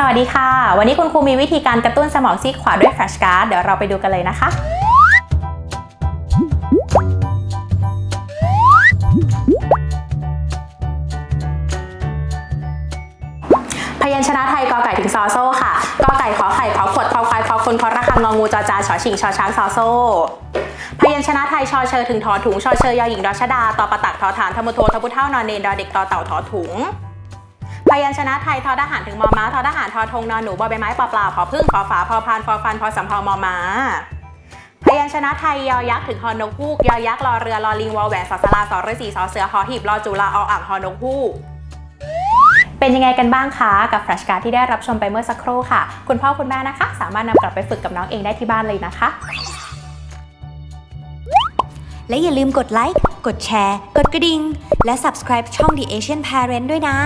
สวัสดีค่ะ วันนี้คุณครูมีวิธีการกระตุ้นสมองซีกขวาด้วยแฟลชการ์ด เดี๋ยวเราไปดูกันเลยนะคะ พยัญชนะไทยกอไก่ถึงซอโซ่ค่ะ กอไก่ขอไข่ขอขวดขอควายขอคนขอระฆังงองูจอจานชอชิงชอช้างซอโซ่ พยัญชนะไทยชอเชอถึงทอถุงชอเชยอหญิงดอชดาตอประตักทอฐานทมุโททพุเท่านอนเนนดอเด็กตอเต่าทอถุง ยัญชนะไทยทอทหารถึงมอม้าทอทหารทอธงนอนหนูบอใบไม้ปอปลาพอพึ่งพอฝาพอพานพอฟันพอสำพามอม้าพยัญชนะไทยยอยักษ์ถึงฮอนกฮูกยอยักษ์รอเรือรอลิงวอแหวนสอสลาสอฤาษีสอเสือหอหีบรอจุฬาออ่างฮอนกฮูกเป็นยังไงกันบ้างคะ กับแฟลชการ์ดที่ได้รับชมไปเมื่อสักครู่ค่ะ คุณพ่อคุณแม่นะคะ สามารถนำกลับไปฝึกกับน้องเองได้ที่บ้านเลยนะคะ และอย่าลืมกดไลค์กดแชร์ กดกระดิ่งและ subscribe ช่อง The Asian Parent ด้วยนะ